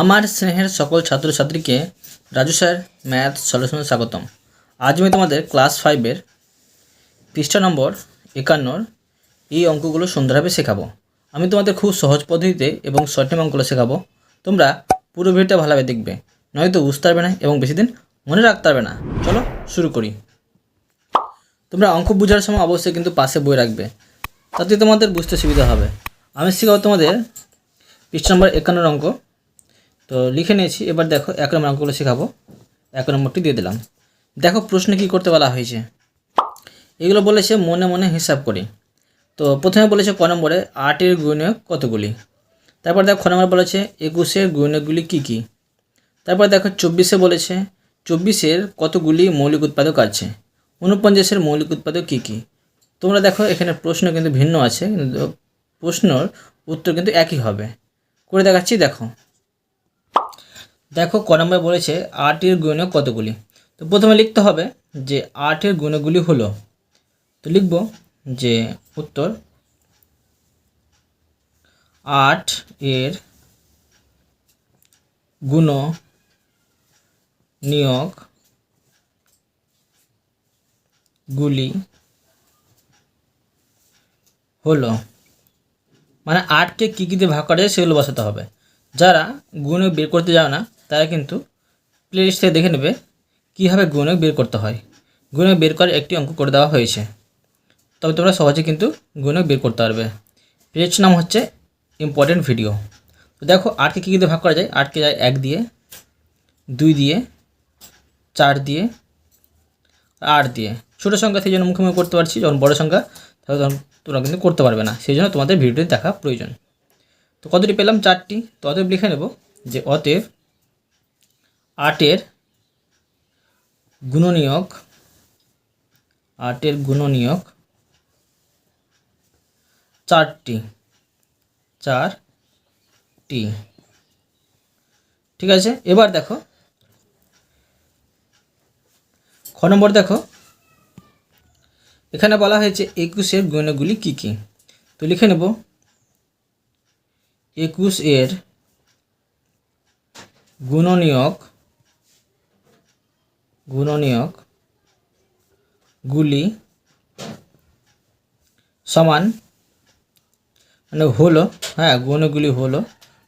আমার স্নেহের সকল ছাত্রছাত্রীকে রাজু স্যার, ম্যাথ সলিউশনে স্বাগতম। আজ আমি তোমাদের ক্লাস ফাইভের পৃষ্ঠা নম্বর একান্নর এই অঙ্কগুলো সুন্দরভাবে শেখাবো। আমি তোমাদের খুব সহজ পদ্ধতিতে এবং টাইম অঙ্কগুলো শেখাবো। তোমরা পুরো ভিডিওটা ভালোভাবে দেখবে, নয়তো বুঝতে পারবে না এবং বেশি দিন মনে রাখতে পারবে না। চলো শুরু করি। তোমরা অঙ্ক বোঝার সময় অবশ্যই কিন্তু পাশে বই রাখবে, তাতে তোমাদের বুঝতে সুবিধা হবে। আমি শেখাবো তোমাদের পৃষ্ঠা নম্বর একান্নর অঙ্ক। তো লিখে নিয়েছি, এবার দেখো এক নম্বর অঙ্কগুলো শেখাবো। এক নম্বরটি দিয়ে দিলাম। দেখো প্রশ্নে কী করতে বলা হয়েছে? এগুলো বলেছে মনে মনে হিসাব করি। তো প্রথমে বলেছে ক নম্বরে আটের গুণক কতগুলি? তারপর দেখো খ নম্বর বলেছে একুশের গুণকগুলি কী কী? তারপর দেখো চব্বিশে বলেছে চব্বিশের কতগুলি মৌলিক উৎপাদক আছে? উনপঞ্চাশের মৌলিক উৎপাদক কী কী? তোমরা দেখো এখানে প্রশ্ন কিন্তু ভিন্ন আছে, কিন্তু প্রশ্নর উত্তর কিন্তু একই হবে। করে দেখাচ্ছি, দেখো। দেখো ক নম্বরে বলেছে আটের গুণক কতগুলি? তো প্রথমে লিখতে হবে যে আটের গুণগুলি হলো, তো লিখব যে উত্তর, আট এর গুণ নিয়োগ গুলি হলো মানে আটকে কী কী দিয়ে ভাগ করা যায় সেগুলো বসাতে হবে। যারা গুণক বের করতে যাও না তারা কিন্তু প্লেলিস্ট থেকে দেখে নেবে কীভাবে গুণক বের করতে হয়। গুণক বের করার একটি অঙ্ক করে দেওয়া হয়েছে। তবে তোমরা সহজে কিন্তু গুণক বের করতে পারবে। পেজ নাম হচ্ছে ইম্পর্টেন্ট ভিডিও তো দেখো আটকে কী কী দিয়ে ভাগ করা যায়? আটকে যায় এক দিয়ে, দুই দিয়ে, চার দিয়ে, আট দিয়ে। ছোটো সংখ্যা সেই জন্য মুখোমুখি করতে পারছি, যখন বড় সংখ্যা, তাহলে তখন তোমরা কিন্তু করতে পারবে না। সেই জন্য তোমাদের ভিডিওটি দেখা প্রয়োজন। তো কতটি পেলাম? চারটি। তো অতএব লিখে নেব যে অতএব আটের গুণনীয়ক আটের গুণনীয়ক চারটি চারটি। ঠিক আছে? এবার দেখো। খ নম্বর দেখো। এখানে বলা হয়েছে একুশের গুণগুলি কী কী? তো লিখে নেব। একুশ এর গুণনীয়ক গুণনীয়ক গুলি সমান মানে হলো হ্যাঁ গুণগুলি হলো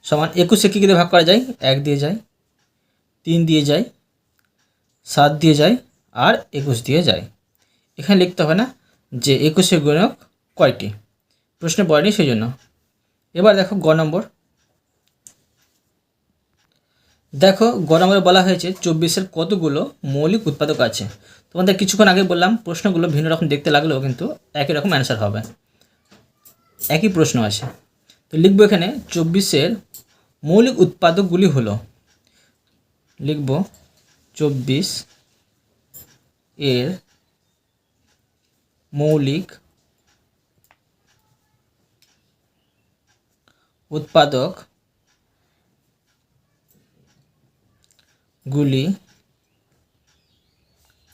সমান একুশে কী দিয়ে ভাগ করা যায়? এক দিয়ে যায়, তিন দিয়ে যায়, সাত দিয়ে যায়, আর একুশ দিয়ে যায়। এখানে লিখতে হবে না যে একুশে গুণক কয়টি? প্রশ্নে পড়েনি সেই জন্য। এবার দেখো গ নম্বর। দেখো গ নম্বরে বলা হয়েছে চব্বিশের কতগুলো মৌলিক উৎপাদক আছে। তোমাদের কিছুক্ষণ আগে বললাম, প্রশ্নগুলো ভিন্ন রকম দেখতে লাগলেও কিন্তু একই রকম অ্যান্সার হবে। একই প্রশ্ন আছে। তো লিখব এখানে, চব্বিশের মৌলিক উৎপাদকগুলি হলো, লিখব, চব্বিশ এর মৌলিক উৎপাদক গুলি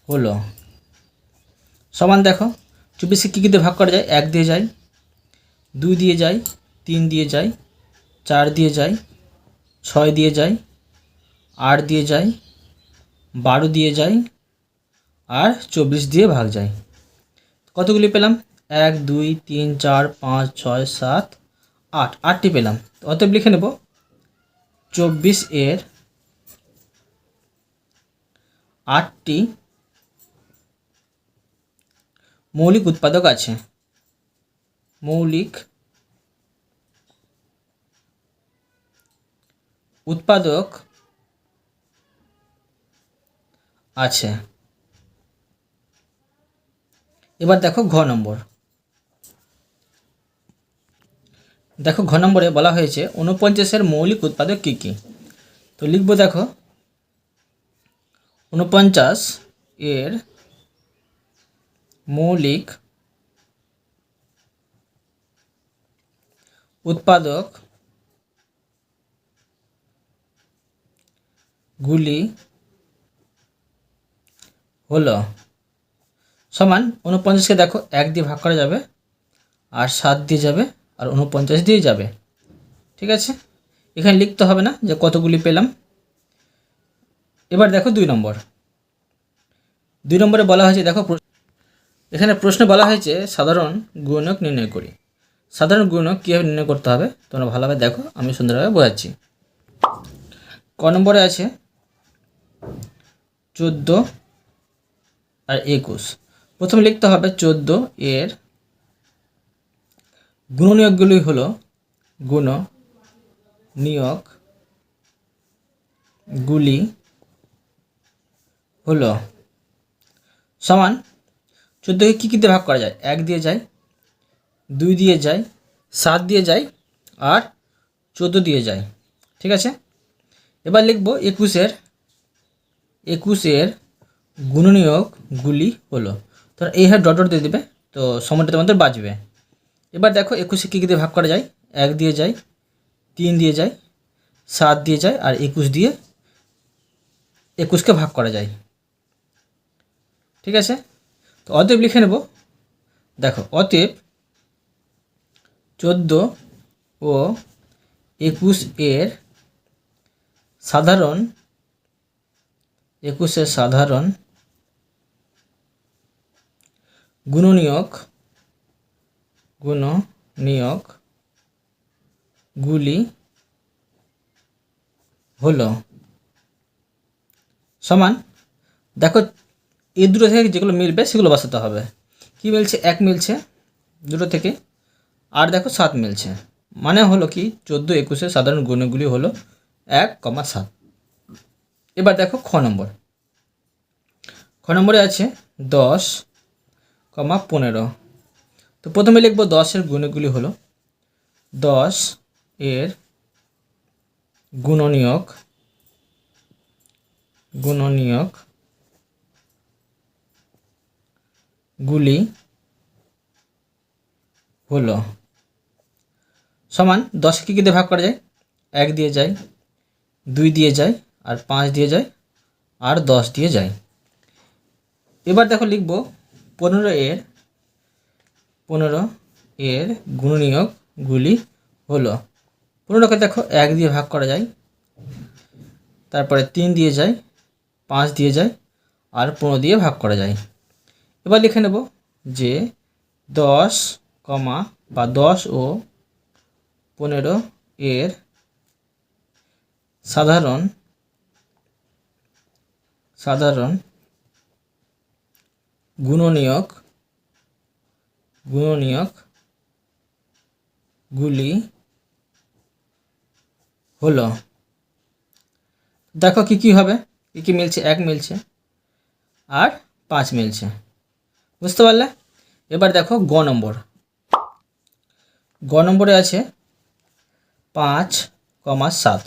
হলো। সমান দেখো, চব্বিশে কী কী দিয়ে ভাগ করা যায়? এক দিয়ে যায়, দুই দিয়ে যায়, তিন দিয়ে যায়, চার দিয়ে যায়, ছয় দিয়ে যায়, আট দিয়ে যায়, বারো দিয়ে যায়, আর চব্বিশ দিয়ে ভাগ যায়। কতগুলি পেলাম? এক, দুই, তিন, চার, পাঁচ, ছয়, সাত, আট। আটটি পেলাম। অতএব লিখে নেব, চব্বিশ এর আটটি মৌলিক উৎপাদক আছে। মৌলিক উৎপাদক আছে। এবার দেখো ঘ নম্বর। দেখো ঘ নম্বরে বলা হয়েছে উনপঞ্চাশের মৌলিক উৎপাদক কী কী? তো লিখব দেখো। উনপঞ্চাশ এর মৌলিক উৎপাদক গুলি হলো সমান উনপঞ্চাশকে দেখো এক দিয়ে ভাগ করা যাবে আর সাত দিয়ে যাবে আর উনপঞ্চাশ দিয়ে যাবে। ঠিক আছে? এখানে লিখতে হবে না যে কতগুলি পেলাম। এবার দেখো দুই নম্বর। দুই নম্বরে বলা হয়েছে, দেখো এখানে প্রশ্নে বলা হয়েছে, সাধারণ গুণক নির্ণয় করি। সাধারণ গুণক কীভাবে নির্ণয় করতে হবে? তোমরা ভালোভাবে দেখো, আমি সুন্দরভাবে বোঝাচ্ছি। ক নম্বরে আছে, চোদ্দ আর একুশ। প্রথমে লিখতে হবে চোদ্দ এর গুণনীয়কগুলি হল গুণ নিয়ক গুলি হলো। সমান চোদ্দোকে কী কী দিয়ে ভাগ করা যায়? এক দিয়ে যায়, দুই দিয়ে যায়, সাত দিয়ে যায়, আর চোদ্দ দিয়ে যায়। ঠিক আছে? এবার লিখব একুশের একুশের গুণনীয়কগুলি হলো। তো এই হার ডট ডট দিয়ে দেবে, তো সময়টা তোমাদের বাঁচবে। এবার দেখো একুশে কী কী দিয়ে ভাগ করা যায়? এক দিয়ে যায়, তিন দিয়ে যায়, সাত দিয়ে যায়, আর একুশ দিয়ে একুশকে ভাগ করা যায়। ঠিক আছে? তো অতএব লিখে নেব। দেখো, অতএব চোদ্দ ও একুশ এর সাধারণ, একুশের সাধারণ গুণনীয়ক গুণনীয়ক গুলি হলো সমান। দেখো এই দুটো থেকে যেগুলো মিলবে সেগুলো বসাতে হবে। কি মিলছে? এক মিলছে। দুটো থেকে। আর দেখো সাত মিলছে। মানে হলো কি? চোদ্দ একুশের সাধারণ গুণগুলি হলো এক কমা সাত। এবার দেখো খ নম্বর। খ নম্বরে আছে দশ কমা পনেরো। তো প্রথমে লিখব দশের গুণগুলি হলো দশ এর গুণনীয়ক গুণনীয়ক গুলি হলো। সমান দশ কী কী দিয়ে ভাগ করা যায়? এক দিয়ে যায়, দুই দিয়ে যায়, আর পাঁচ দিয়ে যায়, আর দশ দিয়ে যায়। এবার দেখো লিখব পনেরো এর পনেরো এর গুণনীয়কগুলি হলো। পনেরোকে দেখো এক দিয়ে ভাগ করা যায়, তারপরে তিন দিয়ে যায়, পাঁচ দিয়ে যায়, আর পনেরো দিয়ে ভাগ করা যায়। এবার লিখে নেব যে দশ কমা বা দশ ও পনেরো এর সাধারণ সাধারণ গুণনীয়ক গুণনীয়ক গুলি হলো। দেখো কি কি হবে, কি কি মিলছে? এক মিলছে, আর পাঁচ মিলছে। বুঝতে পারলে? এবার দেখো গ নম্বর। গ নম্বরে আছে পাঁচ কমা সাত।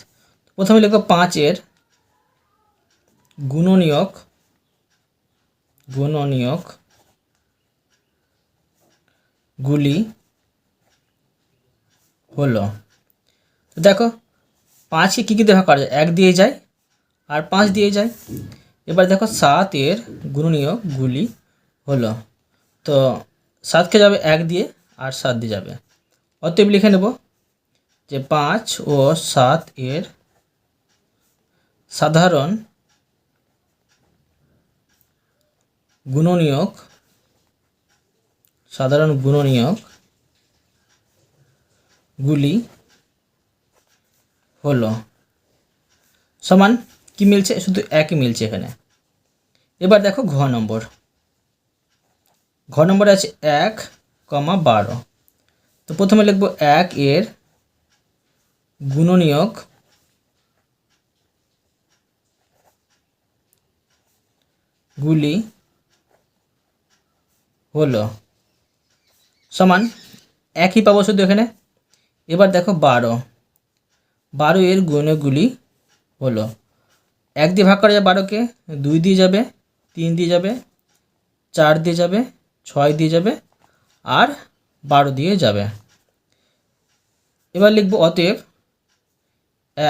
প্রথমে লিখো পাঁচের গুণনীয়ক গুণনীয়ক গুলি হলো। দেখো, পাঁচকে কী কী দেখা করা যায়? এক দিয়ে যায় আর পাঁচ দিয়ে যায়। এবার দেখো সাতের গুণনীয়ক গুলি হলো। তো সাতকে যাবে এক দিয়ে আর সাত দিয়ে যাবে। অতএব লিখে নেব যে পাঁচ ও সাত এর সাধারণ গুণনীয়ক সাধারণ গুণনীয়ক গুলি হলো সমান কি মিলছে? শুধু একই মিলছে এখানে। এবার দেখো ঘ নম্বর। ঘ নম্বরে আছে এক কমা বারো। তো প্রথমে লিখব এক এর গুণনীয়ক গুলি হলো। সমান একই পাবো শুধু এখানে। এবার দেখো বারো। বারো এর গুণগুলি হলো। এক দিয়ে ভাগ করা যায় বারোকে, দুই দিয়ে যাবে, তিন দিয়ে যাবে, চার দিয়ে যাবে ছয় দিয়ে যাবে আর বারো দিয়ে যাবে। এবার লিখব অতএব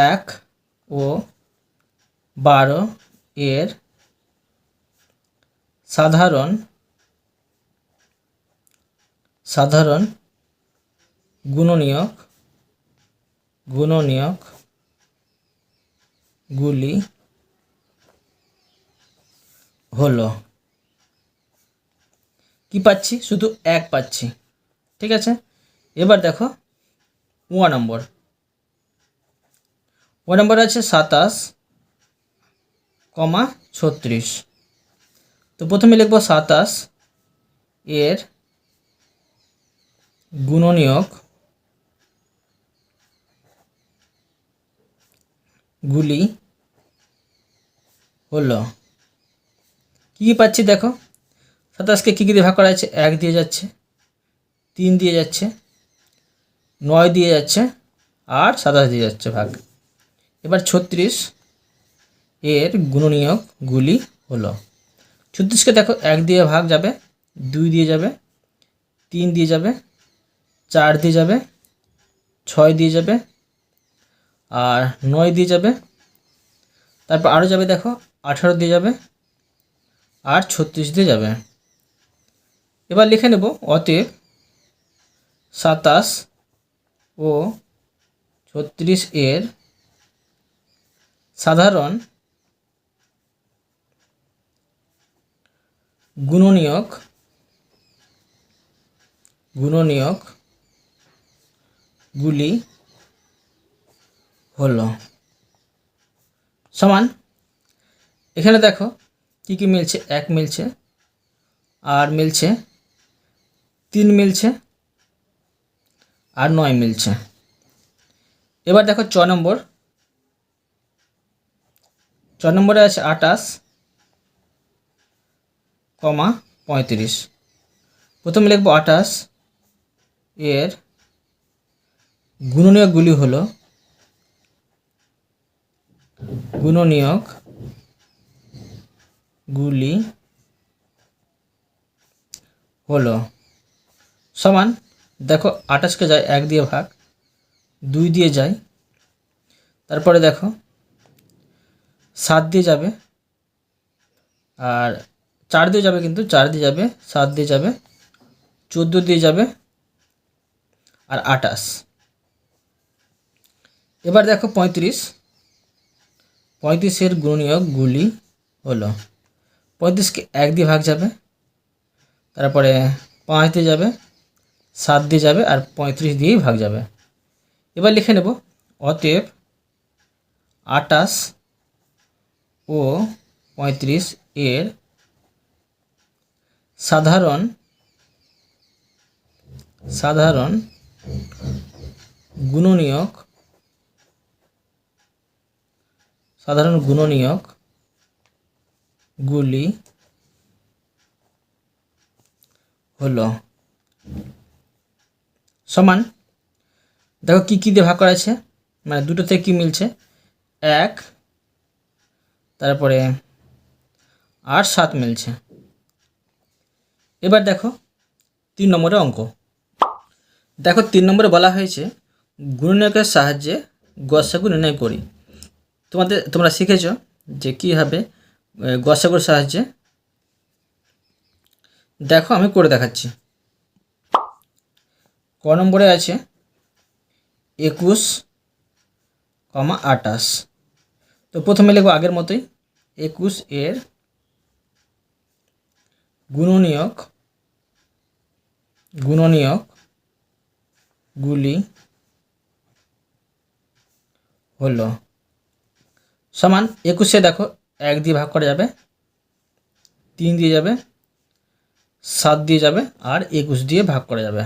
এক ও বারো এর সাধারণ সাধারণ গুণনীয়ক গুণনীয়ক গুলি হলো কি পাচ্ছি? শুধু এক পাচ্ছি। ঠিক আছে? এবার দেখো ওয়া নম্বর। ওয়া নম্বর আছে সাতাশ কমা ছত্রিশ। তো প্রথমে লিখব সাতাশ, এর গুণনীয়ক গুলি হলো। কী পাচ্ছি দেখো? সাতাশকে কী কী দিয়ে ভাগ করা আছে? এক দিয়ে যাচ্ছে, তিন দিয়ে যাচ্ছে, নয় দিয়ে যাচ্ছে, আর সাতাশ দিয়ে যাচ্ছে ভাগ। এবার ছত্রিশ এর গুণনীয়ক গুলি হলো, ছত্রিশকে দেখো এক দিয়ে ভাগ যাবে, দুই দিয়ে যাবে, তিন দিয়ে যাবে, চার দিয়ে যাবে, ছয় দিয়ে যাবে, আর নয় দিয়ে যাবে, তারপর আরও যাবে দেখো, আঠারো দিয়ে যাবে, আর ছত্রিশ দিয়ে যাবে। এবার লিখে নেব অতএব সাতাশ ও ছত্রিশ এর সাধারণ গুণনীয়ক গুণনীয়ক গুলি হলো। সমান, এখানে দেখো কি কি মিলছে? এক মিলছে, আর মিলছে তিন মিলছে আর নয় মিলছে। এবার দেখো ছ নম্বর। ছ নম্বরে আছে আটাশ কমা পঁয়ত্রিশ। প্রথমে লিখব আটাশ এর গুণনীয়কগুলি হলো গুণনীয়ক গুলি হলো সমান, দেখো আঠাশকে যায় এক দিয়ে ভাগ, দুই দিয়ে যায়, তারপরে দেখো সাত দিয়ে যাবে, আর চার দিয়ে যাবে কিন্তু চার দিয়ে যাবে, সাত দিয়ে যাবে, চোদ্দ দিয়ে যাবে, আর আটাশ এবার দেখো পঁয়ত্রিশ। পঁয়ত্রিশের গুণনীয়কগুলি হলো, পঁয়ত্রিশকে এক দিয়ে ভাগ যাবে, তারপরে পাঁচ দিয়ে যাবে সাত দিয়ে যাবে আর পঁয়ত্রিশ দিয়েই ভাগ যাবে। এবার লিখে নেব, অতএব আটাশ ও পঁয়ত্রিশ এর সাধারণ সাধারণ গুণনীয়ক সাধারণ গুণনীয়ক গুলি হলো সমান। দেখো কী কী দিয়ে ভাগ করা আছে? মানে দুটো থেকে কী মিলছে? এক, তারপরে আর সাত মিলছে। এবার দেখো তিন নম্বরের অঙ্ক। দেখো তিন নম্বরে বলা হয়েছে গুণনীয়কের সাহায্যে গসাগু নির্ণয় করি। তোমাদের, তোমরা শিখেছ যে কীভাবে গসাগুর সাহায্যে। দেখো আমি করে দেখাচ্ছি। ক নম্বরে আছে? একুশ, কমা আটাশ তো প্রথমে লিখব আগের মতোই। একুশ এর গুণনীয়ক গুণনীয়ক গুলি হলো সমান একুশে দেখো, এক দিয়ে ভাগ করা যাবে, তিন দিয়ে যাবে, সাত দিয়ে যাবে, আর একুশ দিয়ে ভাগ করা যাবে।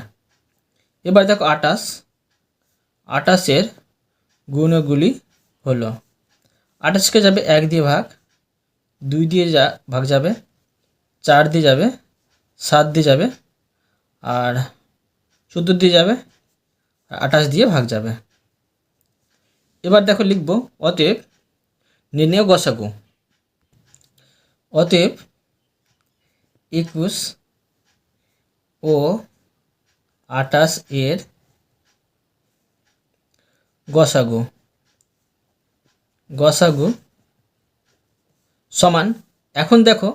এবার দেখো আটাশ আটাশের গুণগুলি হলো আটাশকে যাবে এক দিয়ে ভাগ, দুই দিয়ে যা, ভাগ যাবে, চার দিয়ে যাবে, সাত দিয়ে যাবে, আর চোদ্দ দিয়ে যাবে, আর আঠাশ দিয়ে ভাগ যাবে। এবার দেখো লিখব, অতএব নির্ণয় গসাগু। অতএব একুশ ও আটাশ এর গসাগু। গসাগু সমান, এখন দেখো,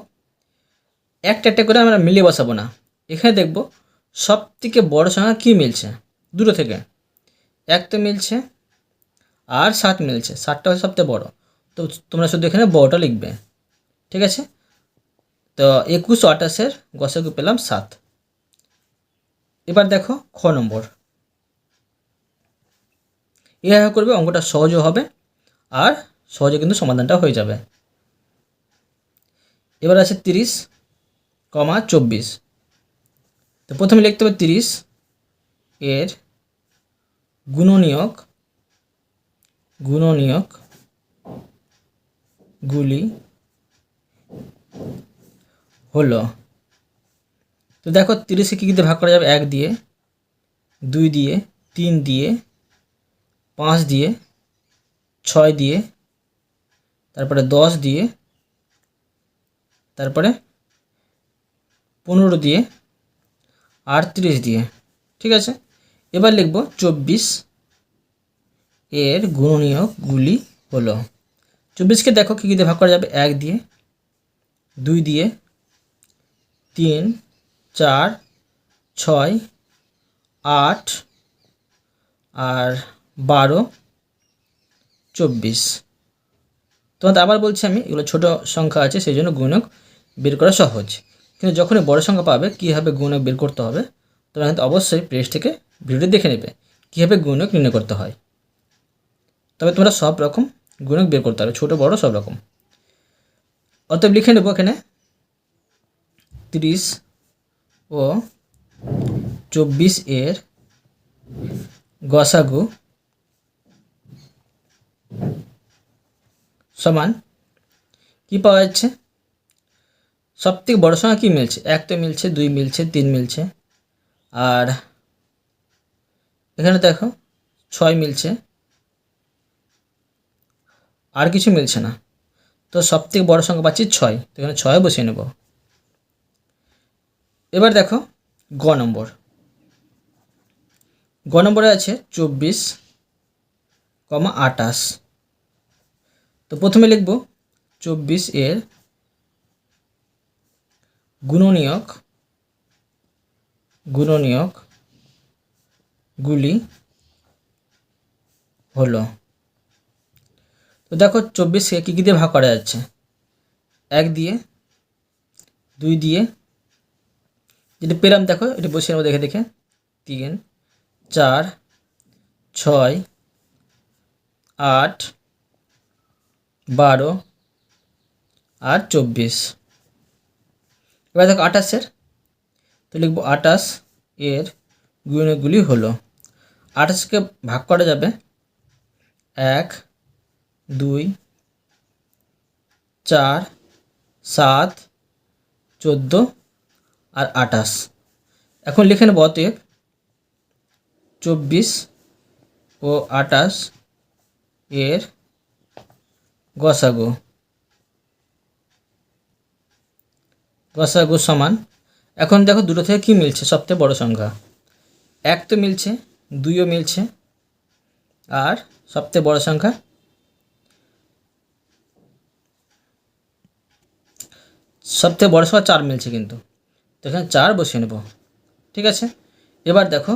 একটা একটা করে আমরা মিলিয়ে বসাবো না। এখানে দেখব সব থেকে বড় সংখ্যা কী মিলছে? দুটো থেকে। এক তো মিলছে আর সাত মিলছে। সাতটা হচ্ছে সবথেকে বড়। তো তোমরা শুধু এখানে বড়টা লিখবে। ঠিক আছে? তো একুশ আঠাশের গসাগু পেলাম সাত। এবার দেখো খ নম্বর। এভাবে করবে অঙ্কটা সহজও হবে আর সহজে কিন্তু সমাধানটা হয়ে যাবে। এবার আছে তিরিশ, কমা চব্বিশ। তো প্রথমে লিখতে হবে তিরিশ এর গুণনীয়ক গুণনীয়ক গুলি হলো তো দেখো তিরিশে কী কীতে ভাগ করা যাবে? এক দিয়ে, দুই দিয়ে, তিন দিয়ে, পাঁচ দিয়ে, ছয় দিয়ে, তারপরে দশ দিয়ে, তারপরে পনেরো দিয়ে, আটত্রিশ দিয়ে, ঠিক আছে? এবার লিখব চব্বিশ এর গুণনীয়কগুলি হলো, চব্বিশকে দেখো কী কী দিয়ে ভাগ করা যাবে? এক দিয়ে, দুই দিয়ে, তিন চার, ছয়, আট আর বারো, চব্বিশ। তোমাদের আবার বলছি আমি, এগুলো ছোট সংখ্যা আছে, সেই জন্য গুণক বের করা সহজ। কিন্তু যখনই বড় সংখ্যা পাবে, কীভাবে গুণক বের করতে হবে, তোমরা কিন্তু অবশ্যই প্রেস থেকে ভিডিওটি দেখে নেবে, কীভাবে গুণক নির্ণয় করতে হয়। তবে তোমরা সব রকম গুণক বের করতে হবে ছোটো, বড়, সব রকম। অতএব লিখে নেব এখানে, তিরিশ ও চব্বিশ এর গসাগু সমান কি পাওয়া যাচ্ছে? সব থেকে বড়ো সংখ্যা কী মিলছে? এক তো মিলছে, দুই মিলছে, তিন মিলছে। আর এখানে দেখো, ছয় মিলছে। আর কিছু মিলছে না। তো সব থেকে বড়ো সংখ্যা পাচ্ছি ছয়। তো এখানে ছয় বসিয়ে নেব। এবার দেখো গ নম্বর। গ নম্বরে আছে চব্বিশ, কমা আটাশ তো প্রথমে লিখব চব্বিশ এর গুণনীয়ক গুণনীয়ক গুলি হলো। তো দেখো চব্বিশকে কী কী দিয়ে ভাগ করা যাচ্ছে? এক দিয়ে, দুই দিয়ে যেটা পেলাম, দেখো, এটা বসে নেব দেখে দেখে, তিন, চার, ছয়, আট, বারো, আর চব্বিশ। এবার দেখো আঠাশের, তো লিখব আঠাশ এর গুণগুলি হলো। আঠাশকে ভাগ করা যাবে, এক, দুই, চার, সাত, চোদ্দ আর আঠাশ। এখন লিখে নেব অতএব চব্বিশ ও আঠাশ এর গসাগু। গসাগু সমান। এখন দেখো দুটো থেকে কী মিলছে? সবথেকে বড় সংখ্যা। এক তো মিলছে, দুইও মিলছে, আর সবথেকে বড় সংখ্যা সবথেকে বড় সংখ্যা চার মিলছে কিন্তু। তো এখানে চার বসিয়ে নেব। ঠিক আছে? এবার দেখো,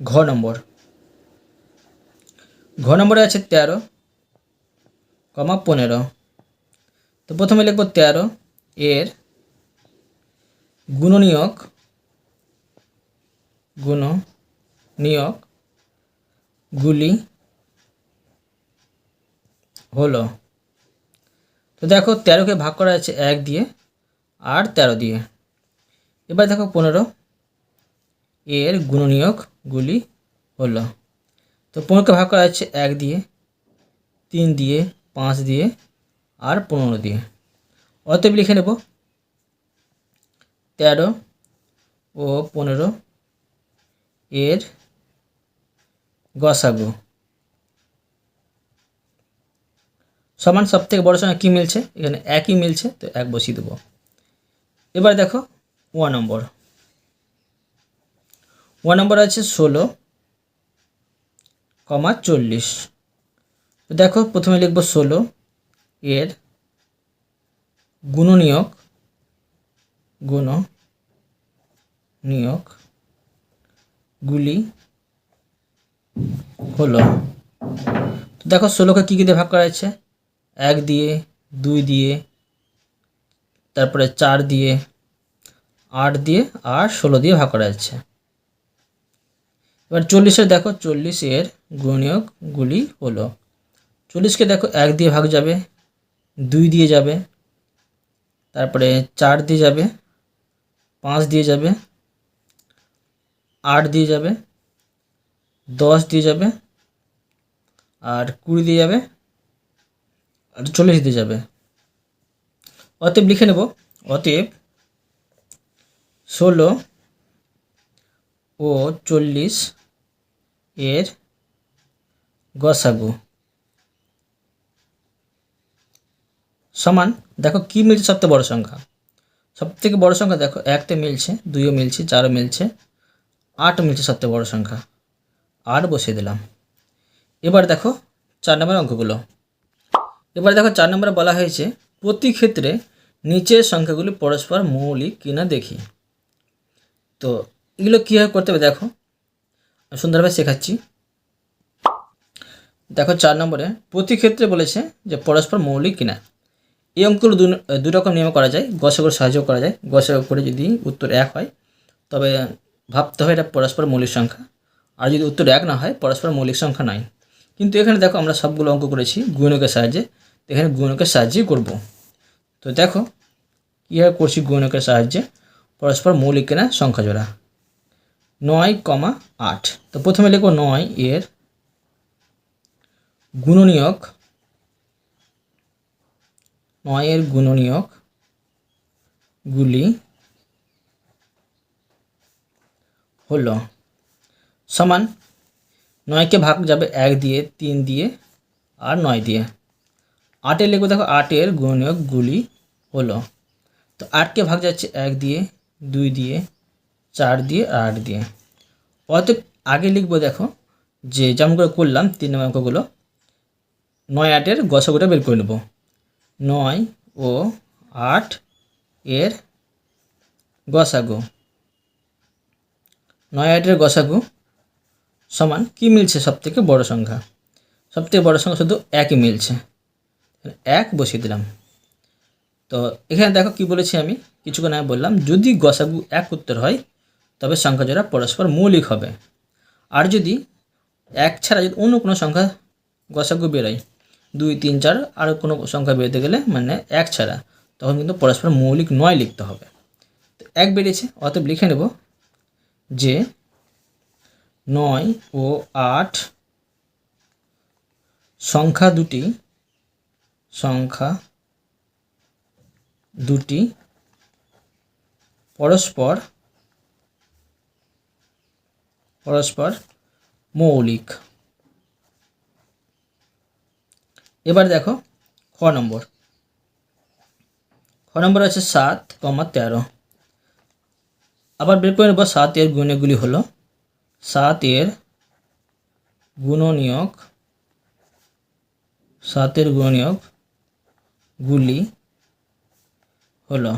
ঘ নম্বর। ঘ নম্বরে আছে তেরো, কমা পনেরো। তো প্রথমে লিখব তেরো, এর গুণনীয়ক গুণ নিয়ক গুলি হলো। তো দেখো, তেরোকে ভাগ করা আছে এক দিয়ে, আর তেরো দিয়ে। এবার দেখো পনেরো এর গুণনীয়কগুলি হলো, তো পনেরোকে ভাগ করা আছে এক দিয়ে, তিন দিয়ে, পাঁচ দিয়ে আর পনেরো দিয়ে। অতএব লিখে নেব, তেরো ও পনেরো এর গসাগু। সমান সব থেকে বড়ো সঙ্গে কী মিলছে? এখানে একই মিলছে, তো এক বসিয়ে দেবো। এবার দেখো ওয়ান নম্বর। ওয়ান নম্বর আছে ষোলো, কমা চল্লিশ। দেখো, প্রথমে লিখব ষোলো, এর গুণনীয়ক গুণ নিয়োগ গুলি হলো। তো দেখো, ষোলোকে কী কী দিয়ে ভাগ করা হয়েছে? এক দিয়ে, দুই দিয়ে, তারপরে চার দিয়ে আট দিয়ে আর ষোলো দিয়ে ভাগ করা যাচ্ছে। এবার চল্লিশের দেখো, চল্লিশের গুণনীয়কগুলি হলো, চল্লিশকে দেখো এক দিয়ে ভাগ যাবে, দুই দিয়ে যাবে, তারপরে চার দিয়ে যাবে, পাঁচ দিয়ে যাবে, আট দিয়ে যাবে, দশ দিয়ে যাবে, আর কুড়ি দিয়ে যাবে, আর চল্লিশ দিয়ে যাবে। অতএব লিখে নেব, অতএব ষোলো ও চল্লিশ এর গসাগু। সমান, দেখো কি মিলছে সবথেকে বড় সংখ্যা? সবথেকে বড় সংখ্যা দেখো, একতে মিলছে, দুইও মিলছে, চারও মিলছে আট মিলছে সবথেকে বড় সংখ্যা। আট বসিয়ে দিলাম। এবার দেখো চার নম্বর অঙ্কগুলো। এবার দেখো চার নম্বরে বলা হয়েছে, প্রতি ক্ষেত্রে নিচের সংখ্যাগুলি পরস্পর মৌলিক কিনা দেখি। তো এগুলো কীভাবে করতে হবে দেখো। সুন্দরভাবে শেখাচ্ছি। দেখো চার নম্বরে, প্রতি ক্ষেত্রে বলেছে যে পরস্পর মৌলিক কিনা। এই অঙ্কগুলো দু রকম নিয়মে করা যায়। গসগর সাহায্য করা যায়। গসগ করে যদি উত্তর এক হয়, তবে ভাবতে হবে এটা পরস্পর মৌলিক সংখ্যা। আর যদি উত্তর এক না হয়, পরস্পর মৌলিক সংখ্যা নয়। কিন্তু এখানে দেখো আমরা সবগুলো অঙ্ক করেছি গুণকের সাহায্যে। এখানে গুণকের সাহায্যেই করব। তো দেখো, কীভাবে করছি গুণকের সাহায্যে? পরস্পর মৌলিক কিনা সংখ্যা জোড়া। নয় কমা আট। তো প্রথমে লিখব নয়, এর গুণনীয়ক, নয়ের গুণনীয়ক গুলি হলো সমান নয়কে ভাগ যাবে এক দিয়ে, তিন দিয়ে আর নয় দিয়ে। আটের লিখব দেখো, আটের গুণনীয়কগুলি হলো। তো আটকে ভাগ যাচ্ছে এক দিয়ে দুই দিয়ে, চার দিয়ে, আট দিয়ে। অতএব আগে লিখব দেখো যে যেমন করে করলাম, তিন নম্বর অঙ্কগুলো, নয় আটের গসাগুটা বের করে নেব। নয় ও আট এর গসাগু। নয় আটের গসাগু সমান কি মিলছে সব থেকে বড়ো সংখ্যা? সব থেকে বড়ো সংখ্যা শুধু একই মিলছে। এক বসিয়ে দিলাম। তো এখানে দেখো কি বলেছি আমি? কিছুক্ষণ আগে বললাম, যদি গসাগু এক উত্তর হয়, তবে সংখ্যা জোড়া পরস্পর মৌলিক হবে। আর যদি এক ছাড়া যদি অন্য কোনো সংখ্যা গসাগু বেরোয়, দুই, তিন, চার আর কোনো সংখ্যা বেরোতে গেলে মানে এক ছাড়া, তখন কিন্তু পরস্পর মৌলিক নয় লিখতে হবে। তো এক বেরিয়েছে, অতএব লিখে নেব যে নয় ও আট সংখ্যা দুটি, সংখ্যা দুটি, পরস্পর পরস্পর মৌলিক। এবার দেখো খ নম্বর। খ নম্বর আছে সাত কমা তেরো। আবার বের করে নেব, সাত এর গুণেগুলি হলো, সাত এর গুণনীয়ক সাতের গুণনীয়ক গুলি হলো।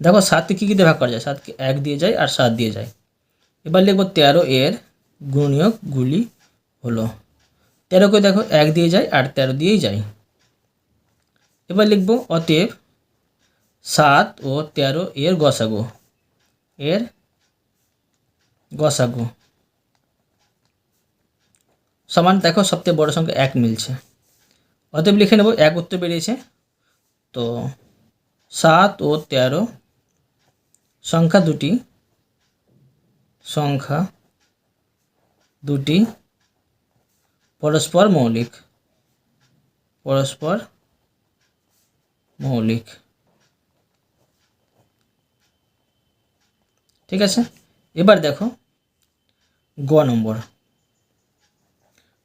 দেখো সাতকে কী কী দিয়ে ভাগ করা যায়? সাতকে এক দিয়ে যায় আর সাত দিয়ে যায়। এবার লিখব তেরো এর গুণনীয়কগুলি হলো। তেরোকে দেখো এক দিয়ে যায় আর তেরো দিয়েই যায়। এবার লিখব অতএব সাত ও তেরো এর গসাগু এর গসাগু। সমান দেখো সবথেকে বড় সংখ্যা এক মিলছে। অতএব লিখে নেব এক উত্তর বেরিয়েছে। তো সাত ও তেরো। সংখ্যা দুটি। সংখ্যা দুটি। পরস্পর মৌলিক। পরস্পর মৌলিক। ঠিক আছে? এবার দেখো গ নম্বর।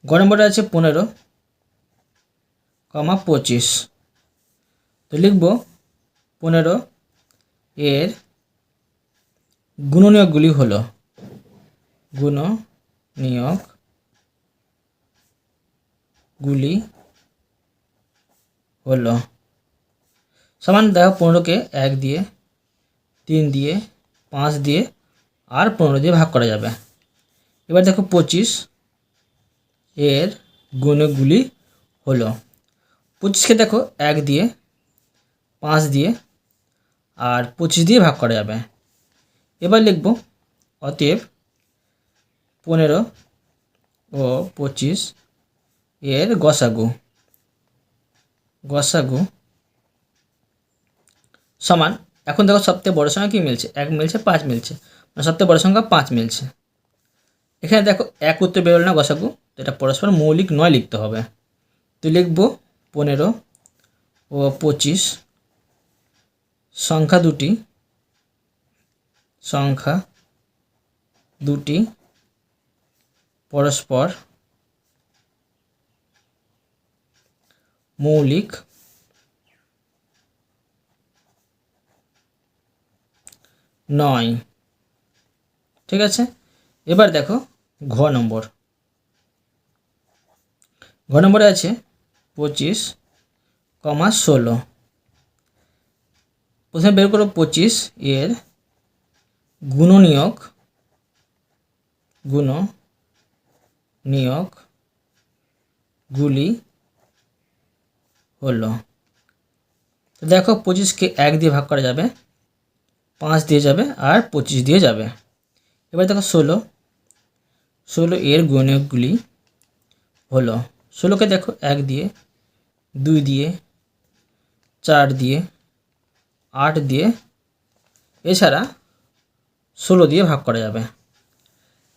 গ নম্বরে আছে পনেরো, কমা পঁচিশ। তো লিখব পনেরো এর গুণনীয়কগুলি হলো গুণনীয়ক গুলি হলো সমান দেখো পনেরোকে এক দিয়ে, তিন দিয়ে, পাঁচ দিয়ে আর পনেরো দিয়ে ভাগ করা যাবে। এবার দেখো পঁচিশ এর গুণগুলি হলো পঁচিশকে দেখো এক দিয়ে, পাঁচ দিয়ে আর পঁচিশ দিয়ে ভাগ করা যাবে। এবার লিখব অতএব পনেরো ও পঁচিশ এর গসাগু। গসাগু সমান, এখন দেখো সবথেকে বড় সংখ্যা কী মিলছে? এক মিলছে, পাঁচ মিলছে। মানে সবথেকে বড় সংখ্যা পাঁচ মিলছে। এখানে দেখো এক উত্তর বেরোল না গসাগু এটা পরস্পর মৌলিক নয় লিখতে হবে। তো লিখব পনেরো ও পঁচিশ সংখ্যা দুটি সংখ্যা দুটি, পরস্পর মৌলিক নয়। ঠিক আছে? এবার দেখো ঘ নম্বর। ঘ নম্বরে আছে পঁচিশ, কমা ষোলো। প্রথমে বের করো পঁচিশ এর গুণনীয়ক গুণ নিয়োগ গুলি হলো। দেখো পঁচিশকে এক দিয়ে ভাগ করা যাবে, পাঁচ দিয়ে যাবে আর পঁচিশ দিয়ে যাবে। এবার দেখো ষোলো ষোলো এর গুণনীয়কগুলি হলো। ষোলোকে দেখো এক দিয়ে, দুই দিয়ে, চার দিয়ে আট দিয়ে এছাড়া ষোলো দিয়ে ভাগ করা যাবে।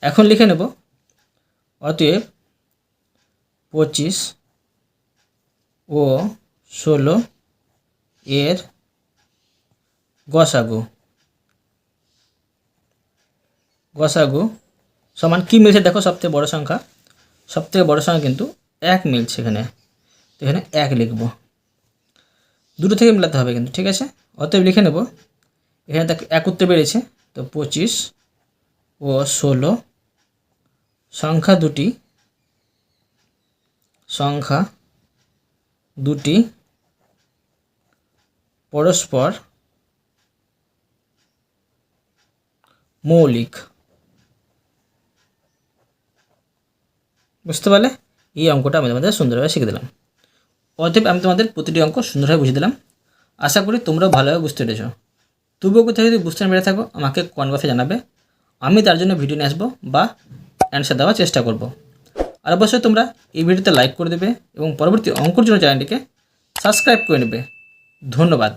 এখন লিখে নেব, অতএব পঁচিশ ও ষোলো এর গসাগু। গসাগু সমান কী মিলছে দেখো সবথেকে বড় সংখ্যা? সবথেকে বড় সংখ্যা কিন্তু এক মিলছে এখানে। তো এখানে এক লিখব। দুটো থেকে মেলাতে হবে কিন্তু, ঠিক আছে? অতএব লিখে নেব। এখানে দেখ, এক উত্তর বেড়েছে তো পঁচিশ ও ষোলো। সংখ্যা দুটি। সংখ্যা দুটি। পরস্পর মৌলিক। বুঝতে পারলে? এই অঙ্কটা আমি তোমাদের সুন্দরভাবে শিখে দিলাম। অতএব আমি তোমাদের প্রতিটি অঙ্ক সুন্দরভাবে বুঝিয়ে দিলাম। আশা করি তোমরাও ভালোভাবে বুঝতে পেরেছ। তবুও কোথায় যদি বুঝতে পেরে থাকো, আমাকে কোন কথা জানাবে। আমি তার জন্য ভিডিও নিয়ে আসব বা অ্যান্সার দেওয়ার চেষ্টা করব। আর অবশ্যই তোমরা এই ভিডিওতে লাইক করে দেবে এবং পরবর্তী অঙ্কর জন্য চ্যানেলটিকে সাবস্ক্রাইব করে নেবে। ধন্যবাদ।